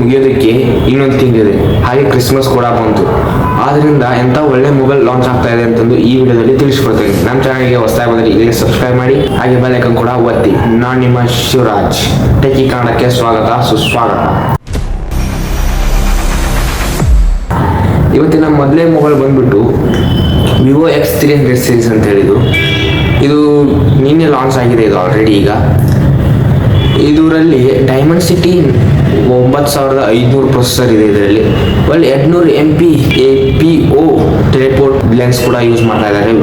ಮುಗಿಯೋದಕ್ಕೆ ಇನ್ನೊಂದು ತಿಂಗಳಿದೆ. ಹಾಗೆ ಕ್ರಿಸ್ಮಸ್ ಕೂಡ ಬಂತು. ಆದ್ರಿಂದ ಎಂತ ಒಳ್ಳೆ ಮೊಬೈಲ್ ಲಾಂಚ್ ಆಗ್ತಾ ಇದೆ ಅಂತಂದು ಈ ವಿಡಿಯೋದಲ್ಲಿ ತಿಳಿಸ್ಕೊಡ್ತೇನೆ. ನಮ್ಮ ಚಾನಲ್ಗೆ ಹೊಸದಾಗಿ ಬಂದರೆ ಇಲ್ಲಿ ಸಬ್ಸ್ಕ್ರೈಬ್ ಮಾಡಿ, ಹಾಗೆ ಬೆಲ್ ಐಕನ್ ಕೂಡ ಒತ್ತಿ. ನಾನು ನಿಮ್ಮ ಶಿವರಾಜ್. ಟೆಕಿ ಕಾಣಕ್ಕೆ ಸ್ವಾಗತ, ಸುಸ್ವಾಗತ. ಇವತ್ತಿನ ಮೊದಲೇ ಮೊಬೈಲ್ ಬಂದ್ಬಿಟ್ಟು Vivo X three hundred series ಅಂತ ಹೇಳಿದ್ದು, ಇದು ನಿನ್ನೆ ಲಾಂಚ್ ಆಗಿದೆ ಇದು ಆಲ್ರೆಡಿ ಈಗ. ಇದರಲ್ಲಿ ಡೈಮಂಡ್ ಸಿಟಿ ಒಂಬತ್ತು ಸಾವಿರದ ಐದುನೂರು ಪ್ರೊಸೆಸರ್ ಇದೆ ಇದರಲ್ಲಿ. ಒಳ್ಳೆ ಎಂಟುನೂರು M P A P O teleport lens ಕೂಡ ಯೂಸ್ ಮಾಡ್ತಾ ಇದ್ದಾರೆ.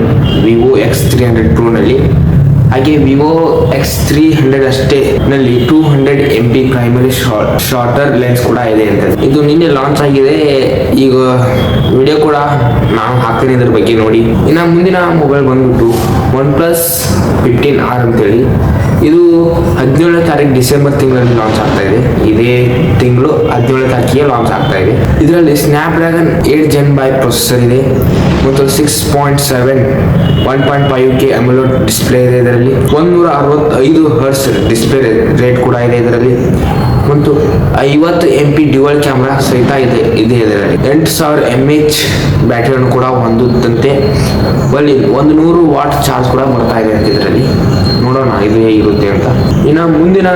ವಿವೋ ಎಕ್ಸ್ ತ್ರೀ ಹಂಡ್ರೆಡ್ ಪ್ರೋನಲ್ಲಿ ಹಾಗೆ ವಿವೋ ಎಕ್ಸ್ ತ್ರೀ ಹಂಡ್ರೆಡ್ ಅಷ್ಟೇ ನಲ್ಲಿ two hundred M P primary shorter lens ಕೂಡ ಇದೆ ಅಂತ ಇದು. ನಿನ್ನೆ ಲಾಂಚ್ ಆಗಿದೆ. ಈಗ ವಿಡಿಯೋ ಕೂಡ ನಾನು ಹಾಕ್ತೀನಿ ಇದ್ರ ಬಗ್ಗೆ ನೋಡಿ. ಇನ್ನು ಮುಂದಿನ ಮೊಬೈಲ್ ಬಂದ್ಬಿಟ್ಟು ಒನ್ ಪ್ಲಸ್ ಫಿಫ್ಟೀನ್ ಆರ್ ಅಂತೇಳಿ. ಇದು ಹದಿನೇಳನೇ ತಾರೀಕು ಡಿಸೆಂಬರ್ ತಿಂಗಳಲ್ಲಿ ಲಾಂಚ್ ಆಗ್ತಾ ಇದೆ. ಇದೇ ತಿಂಗಳು ಹದಿನೇಳನೇ ತಾರೀಕಿಗೆ ಲಾಂಚ್ ಆಗ್ತಾ ಇದೆ. ಇದರಲ್ಲಿ Snapdragon eight gen by processor ಇದೆ. ಮತ್ತು six point seven one point five K ML display ಇದೆ ಇದರಲ್ಲಿ. ಒಂದೂರ ಅರವತ್ತೈದು ಹರ್ಸ್ ಡಿಸ್ಪ್ಲೇ ರೇಟ್ ಕೂಡ ಇದೆ ಇದರಲ್ಲಿ. ಮತ್ತು ಐವತ್ತು ಎಂ ಪಿ ಡ್ಯುವಲ್ ಕ್ಯಾಮ್ರಾ ಸಹಿತ ಇದೆ ಇದೆ ಇದರಲ್ಲಿ. ಎಂಟು ಸಾವಿರ ಎಂ ಎಚ್ ಬ್ಯಾಟ್ರಿಯನ್ನು ಕೂಡ ಹೊಂದುತ್ತಂತೆ. ಬಲ್ಲಿ ಒಂದು ನೂರು ವಾಟ್ ಚಾರ್ಜ್ ಕೂಡ ಬರ್ತಾ ಇದೆ ಇದರಲ್ಲಿ. ನೋಡೋಣ, ಇದು ಹೇಗಿರುತ್ತೆ ಅಂತ. ಇನ್ನು ಮುಂದಿನ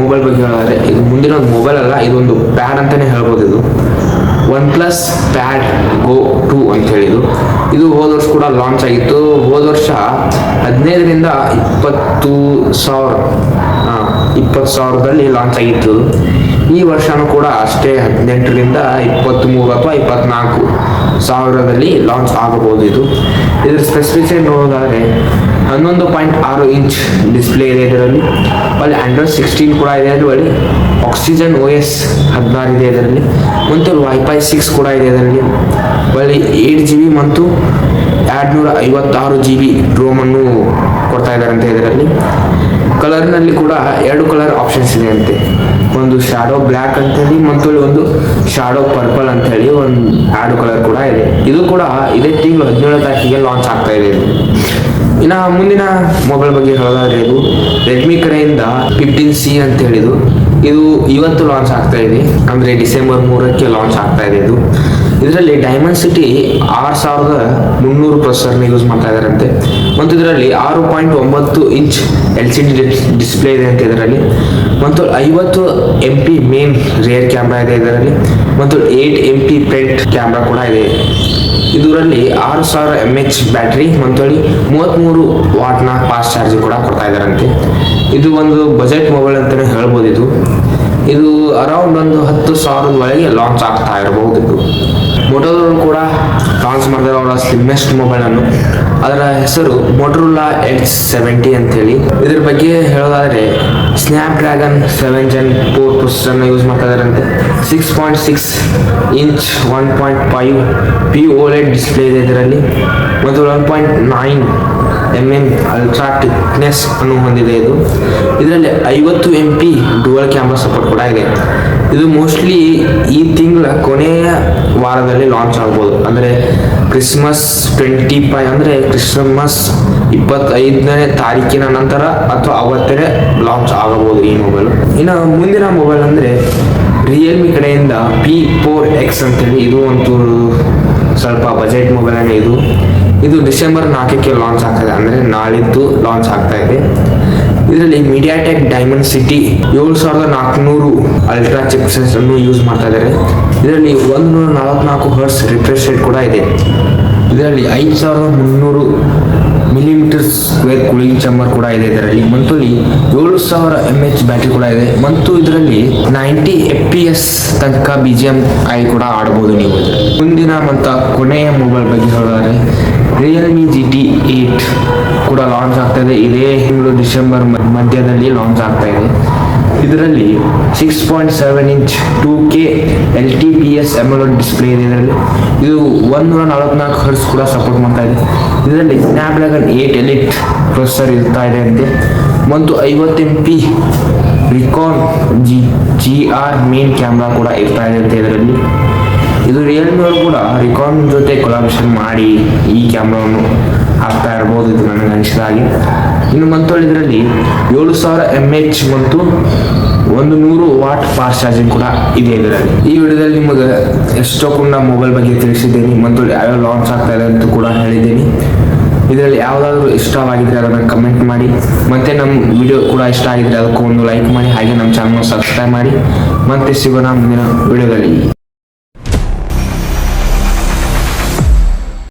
ಮೊಬೈಲ್ ಬಗ್ಗೆ ಹೇಳೋದಾದ್ರೆ, ಇದು ಮುಂದಿನ ಒಂದು ಮೊಬೈಲ್ ಅಲ್ಲ, ಇದೊಂದು ಪ್ಯಾಡ್ ಅಂತಾನೆ ಹೇಳ್ಬೋದು ಇದು. ಒನ್ ಪ್ಲಸ್ ಪ್ಯಾಡ್ ಗೋ ಟು ಅಂತ ಹೇಳಿದ್ದು ಇದು. ಹೋದ ವರ್ಷ ಕೂಡ ಲಾಂಚ್ ಆಗಿತ್ತು. ಹೋದ ವರ್ಷ ಹದಿನೈದರಿಂದ ಇಪ್ಪತ್ತು ಸಾವಿರ ಇಪ್ಪತ್ತು ಸಾವಿರದಲ್ಲಿ ಲಾಂಚ್ ಆಗಿತ್ತು. ಈ ವರ್ಷನೂ ಕೂಡ ಅಷ್ಟೇ ಹದಿನೆಂಟರಿಂದ ಇಪ್ಪತ್ತ್ಮೂರು ಅಥವಾ ಇಪ್ಪತ್ನಾಲ್ಕು ಸಾವಿರದಲ್ಲಿ ಲಾಂಚ್ ಆಗಬಹುದು ಇದು. ಇದ್ರ ಸ್ಪೆಸಿಫಿಕೇಷನ್ ನೋಡೋದಾದ್ರೆ ಹನ್ನೊಂದು ಪಾಯಿಂಟ್ ಆರು ಇಂಚ್ ಡಿಸ್ಪ್ಲೇ ಇದೆ ಇದರಲ್ಲಿ. ಅಲ್ಲಿ ಆಂಡ್ರಾಯ್ಡ್ ಸಿಕ್ಸ್ಟೀನ್ ಕೂಡ ಇದೆ ಅದರಲ್ಲಿ ಆಕ್ಸಿಜನ್ ಓ ಎಸ್ ಹದಿನಾರು ಇದೆ ಇದರಲ್ಲಿ. ಮತ್ತು ವೈಫೈ ಸಿಕ್ಸ್ ಕೂಡ ಇದೆ ಇದರಲ್ಲಿ. ಒಳ್ಳೆ ಏಟ್ ಜಿ ಬಿ ಮತ್ತು ಎರಡುನೂರ ಐವತ್ತಾರು ಜಿ ಬಿ ರೋಮನ್ನು ಕೊಡ್ತಾ ಇದ್ದಾರಂತೆ ಇದರಲ್ಲಿ. ಕಲರ್ನಲ್ಲಿ ಕೂಡ ಎರಡು ಕಲರ್ ಆಪ್ಷನ್ಸ್ ಇದೆ ಅಂತೆ. ಒಂದು ಶಾಡೋ ಬ್ಲ್ಯಾಕ್ ಅಂತ ಹೇಳಿ ಮತ್ತು ಒಂದು ಶಾಡೋ ಪರ್ಪಲ್ ಅಂತ ಹೇಳಿ ಒಂದು ಎರಡು ಕಲರ್ ಕೂಡ ಇದೆ. ಇದು ಕೂಡ ಇದೇ ತಿಂಗಳು ಹದಿನೇಳು ತಾರೀಕಿಗೆ ಲಾಂಚ್ ಆಗ್ತಾ ಇದು. ಇನ್ನು ಮುಂದಿನ ಮೊಬೈಲ್ ಬಗ್ಗೆ ಹೇಳೋದಾದ್ರೆ ಇದು ರೆಡ್ಮಿ ಕಡೆಯಿಂದ ಫಿಫ್ಟೀನ್ ಸಿ ಅಂತ ಹೇಳಿದು ಇದು ಇವತ್ತು ಲಾಂಚ್ ಆಗ್ತಾ ಇದೆ. ಅಂದರೆ ಡಿಸೆಂಬರ್ ಮೂರಕ್ಕೆ ಲಾಂಚ್ ಆಗ್ತಾ ಇದೆ ಇದು. ಇದರಲ್ಲಿ ಡೈಮಂಡ್ ಸಿಟಿ ಆರು ಸಾವಿರದ ಮುನ್ನೂರು ಪ್ರೊಸೆಸರ್ನ ಯೂಸ್ ಮಾಡ್ತಾ ಇದ್ದಾರಂತೆ. ಮತ್ತು ಇದರಲ್ಲಿ ಆರು ಪಾಯಿಂಟ್ ಒಂಬತ್ತು inch L C D display ಇದೆ ಅಂತ ಇದರಲ್ಲಿ. ಮತ್ತು ಐವತ್ತು M P main rear camera ಇದೆ ಇದರಲ್ಲಿ. ಮತ್ತು eight M P front camera ಕೂಡ ಇದೆ. ಇದರಲ್ಲಿ ಆರು ಸಾವಿರ ಎಂ ಎಚ್ ಬ್ಯಾಟ್ರಿ ಅಲ್ಲಿ ಮೂವತ್ತ್ಮೂರು ವಾಟ್ನ ಫಾಸ್ಟ್ ಚಾರ್ಜ್ ಕೂಡ ಕೊಡ್ತಾ ಇದ್ದಾರಂತೆ. ಇದು ಒಂದು ಬಜೆಟ್ ಮೊಬೈಲ್ ಅಂತಲೇ ಹೇಳ್ಬೋದು ಇದು. ಇದು ಅರೌಂಡ್ ಒಂದು ಹತ್ತು ಸಾವಿರದ ಒಳಗೆ ಲಾಂಚ್ ಆಗ್ತಾ ಇರಬಹುದು ಇದು. ಮೊಟೋದವರು ಕೂಡ ಲಾಂಚ್ ಮಾಡಿದ್ದಾರೆ ಅವರ ಸ್ಲಿಮ್ಮೆಸ್ಟ್ ಮೊಬೈಲನ್ನು ಅದರ ಹೆಸರು ಮೊಟೋರೋಲಾ ಎಚ್ ಸೆವೆಂಟಿ ಅಂತೇಳಿ. ಇದ್ರ ಬಗ್ಗೆ ಹೇಳೋದಾದ್ರೆ Snapdragon seven gen four ಪ್ರೊಸೆಸರ್ನ ಯೂಸ್ ಮಾಡ್ತಾ ಇದ್ದಾರಂತೆ six point six inch one point five P OLED display ಇದೆ ಇದರಲ್ಲಿ ಮತ್ತು one point nine M M ultra thickness ಅನ್ನು ಹೊಂದಿದೆ ಇದು. ಇದರಲ್ಲಿ ಐವತ್ತು M P dual camera support ಕೂಡ ಇದೆ. ಇದು ಮೋಸ್ಟ್ಲಿ ಈ ತಿಂಗಳ ಕೊನೆಯ ವಾರದಲ್ಲಿ ಲಾಂಚ್ ಆಗ್ಬೋದು. ಅಂದರೆ ಕ್ರಿಸ್ಮಸ್ ಟ್ವೆಂಟಿ ಫೈವ್ ಅಂದರೆ ಕ್ರಿಸ್ಮಸ್ ಇಪ್ಪತ್ತೈದನೇ ತಾರೀಕಿನ ನಂತರ ಅಥವಾ ಅವತ್ತೇ ಲಾಂಚ್ ಆಗಬಹುದು ಈ ಮೊಬೈಲ್ ಇನ್ನು ಮುಂದಿನ ಮೊಬೈಲ್ ಅಂದರೆ ರಿಯಲ್ಮಿ ಕಡೆಯಿಂದ ಪಿ ಫೋರ್ ಎಕ್ಸ್ ಅಂತೇಳಿ ಇದು ಒಂಚೂರು ಸ್ವಲ್ಪ ಬಜೆಟ್ ಮೊಬೈಲೇ ಇದು. ಇದು ಡಿಸೆಂಬರ್ ನಾಲ್ಕಕ್ಕೆ ಲಾಂಚ್ ಆಗ್ತದೆ. ಅಂದರೆ ನಾಳಿದ್ದು ಲಾಂಚ್ ಆಗ್ತಾ ಇದೆ. ಇದರಲ್ಲಿ ಮೀಡಿಯಾಟೆಕ್ ಡೈಮಂಡ್ ಸಿಟಿ ಏಳು ಸಾವಿರದ ನಾಲ್ಕುನೂರು ಅಲ್ಟ್ರಾ ಚಿಪ್ಸೆಸ್ ಅನ್ನು ಯೂಸ್ ಮಾಡ್ತಾ ಇದ್ದಾರೆ ಇದರಲ್ಲಿ ಒಂದು ನೂರ ನಲವತ್ನಾಲ್ಕು ಹರ್ಸ್ ರಿಫ್ರೆಶ್ ರೇಟ್ ಕೂಡ ಇದೆ. ಇದರಲ್ಲಿ ಐದು ಸಾವಿರದ ಮುನ್ನೂರು ಮಿಲಿಮೀಟರ್ ಸ್ಕ್ವೇರ್ ಕೂಲಿಂಗ್ ಚಂಬರ್ ಕೂಡ ಇದೆ ಇದರಲ್ಲಿ. ಮತ್ತು ಇಲ್ಲಿ ಏಳು ಸಾವಿರ ಎಂ ಎಚ್ ಬ್ಯಾಟ್ರಿ ಕೂಡ ಇದೆ. ಮತ್ತು ಇದರಲ್ಲಿ ನೈಂಟಿ ಎಫ್ ಪಿ ಎಸ್ ತನಕ ಬಿ ಜಿ ಎಂ ಐ ಕೂಡ ಆಡಬಹುದು ನೀವು ಮುಂದಿನ ಮತ್ತು ಕೊನೆಯ ಮೊಬೈಲ್ ಬಗ್ಗೆ ಹೇಳಿದರೆ ರಿಯಲ್ಮಿ ಜಿ ಟಿ ಏಟ್ ಕೂಡ ಲಾಂಚ್ ಆಗ್ತಾ ಇದೆ ಇದೇ ತಿಂಗಳು ಡಿಸೆಂಬರ್ ಮಧ್ಯದಲ್ಲಿ ಲಾಂಚ್ ಆಗ್ತಾ ಇದೆ. ಇದರಲ್ಲಿ six point seven inch two K L T S ML display ಇದೆ ಇದರಲ್ಲಿ. ಇದು ಒಂದೂರ ನಲವತ್ನಾಲ್ಕು ಹರ್ಸ್ ಕೂಡ ಸಪೋರ್ಟ್ ಮಾಡ್ತಾ ಇದೆ. ಇದರಲ್ಲಿ ಸ್ನ್ಯಾಪ್ಡ್ರ್ಯಾಗನ್ ಏಟ್ ಎಲಿಟ್ ಪ್ರೊಸೆಸರ್ ಇರ್ತಾ ಇದೆ ಅಂತೆ. ಮತ್ತು ಐವತ್ತು M P Ricoh G G R main camera ಕೂಡ ಇರ್ತಾ ಇದೆ ಅಂತೆ ಇದರಲ್ಲಿ. ಇದು ರಿಯಲ್ಮಿ ಅವರು ಕೂಡ ರಿಕಾನ್ ಜೊತೆ ಕೊಲಾಬ್ರೇಷನ್ ಮಾಡಿ ಈ ಕ್ಯಾಮ್ರಾವನ್ನು ಹಾಕ್ತಾ ಇರ್ಬೋದು ಇದು ನನಗೆ ಅನಿಸಿದ ಹಾಗೆ. ಇನ್ನು ಮತ್ತು ಇದರಲ್ಲಿ ಏಳು ಸಾವಿರ ಎಂ ಎಚ್ ಮತ್ತು ಒಂದು ನೂರು ವಾಟ್ ಫಾಸ್ಟ್ ಚಾರ್ಜಿಂಗ್ ಕೂಡ ಇದೆ ಇದರಲ್ಲಿ. ಈ ವಿಡಿಯೋದಲ್ಲಿ ನಿಮಗೆ ಎಷ್ಟೋ ಕೂಡ ಮೊಬೈಲ್ ಬಗ್ಗೆ ತಿಳಿಸಿದ್ದೀನಿ. ಮತ್ತು ಯಾವ್ಯಾವ ಲಾಂಚ್ ಆಗ್ತಾ ಇದೆ ಅಂತ ಕೂಡ ಹೇಳಿದ್ದೀನಿ. ಇದರಲ್ಲಿ ಯಾವುದಾದ್ರೂ ಇಷ್ಟವಾಗಿದ್ರೆ ಅದನ್ನು ಕಮೆಂಟ್ ಮಾಡಿ. ಮತ್ತೆ ನಮ್ಮ ವಿಡಿಯೋ ಕೂಡ ಇಷ್ಟ ಆಗಿದ್ರೆ ಅದಕ್ಕೂ ಒಂದು ಲೈಕ್ ಮಾಡಿ. ಹಾಗೆ ನಮ್ಮ ಚಾನಲ್ ಸಬ್ಸ್ಕ್ರೈಬ್ ಮಾಡಿ. ಮತ್ತೆ ಸಿಗೋಣ ಮುಂದಿನ ವಿಡಿಯೋದಲ್ಲಿ.